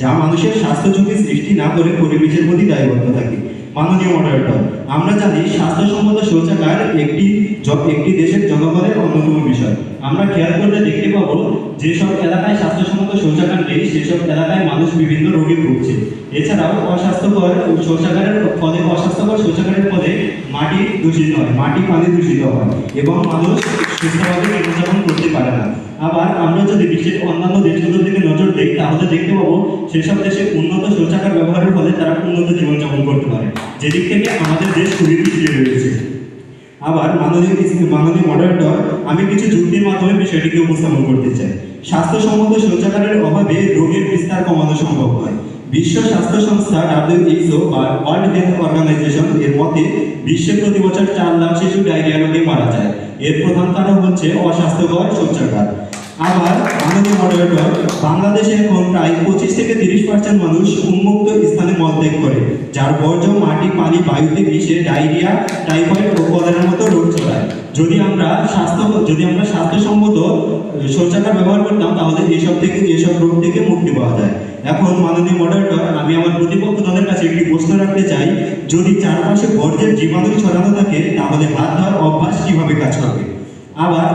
যা মানুষের স্বাস্থ্য ঝুঁকি সৃষ্টি না করে পরিবেশের প্রতি দায়বদ্ধ থাকে। মাননীয় মডারেটর, আমরা জানি স্বাস্থ্যসম্মত শৌচাগার একটি একটি দেশের জনগণের অন্যতম বিষয়। আমরা খেয়াল করলে দেখতে পাবো যেসব এলাকায় স্বাস্থ্যসম্মত শৌচাগার নেই, সেসব এলাকায় মানুষ বিভিন্ন রোগে ভুগছে। এছাড়াও অস্বাস্থ্যকর শৌচাগারের ফলে অস্বাস্থ্যকর শৌচাগারের দূষিত হয়, মাটি পানি দূষিত হয় এবং মানুষ সুস্থভাবে জীবনযাপন করতে পারে না। আবার আমরা যদি বিশ্বের অন্যান্য দেশগুলোর দিকে নজর দিই, তাহলে দেখতে পাবো সেসব দেশে উন্নত শৌচাগার ব্যবহারের ফলে তারা উন্নত জীবনযাপন করতে পারে, যেদিক থেকে আমাদের দেশ খুবই পিছিয়ে রয়েছে। আবার মাননীয় মাননীয় মডারেটর আমি কিছু যুক্তির মাধ্যমে বিষয়টিকে উপস্থাপন করতে চাই। স্বাস্থ্যসম্মত শৌচাগারের অভাবে রোগের বিস্তার কমানো সম্ভব হয় বিশ্ব স্বাস্থ্য সংস্থা ডাব্লিউএইচও বা ওয়ার্ল্ড হেলথ অর্গানাইজেশন এর মতে বিশ্বে প্রতি বছর চার লাখ শিশু ডায়রিয়া রোগে মারা যায়। এর প্রধান কারণ হচ্ছে অস্বাস্থ্যকর শৌচাগার আবার আমাদের মডারেটর বাংলাদেশে এখন প্রায় পঁচিশ থেকে তিরিশ পার্সেন্ট মানুষ উন্মুক্ত স্থানে মলত্যাগ করে, যার বর্জ্য, মাটি, পানি, বায়ুতে মিশে ডায়রিয়া, টাইফয়েড ও কলেরার মতো রোগ ছড়ায়। যদি আমরা স্বাস্থ্য, যদি আমরা স্বাস্থ্যসম্মত শৌচাগার ব্যবহার করতাম, তাহলে এইসব থেকে, এইসব রোগ থেকে মুক্তি পাওয়া যায়। এখন মাননীয় মডারেটর আমি আমার প্রতিপক্ষ দলের কাছে একটি প্রশ্ন রাখতে চাই, যদি চারপাশে বর্জ্যের জীবাণু ছড়ানো থাকে, তাহলে হাত ধোয়ার অভ্যাস কীভাবে কাজ করবে? আবার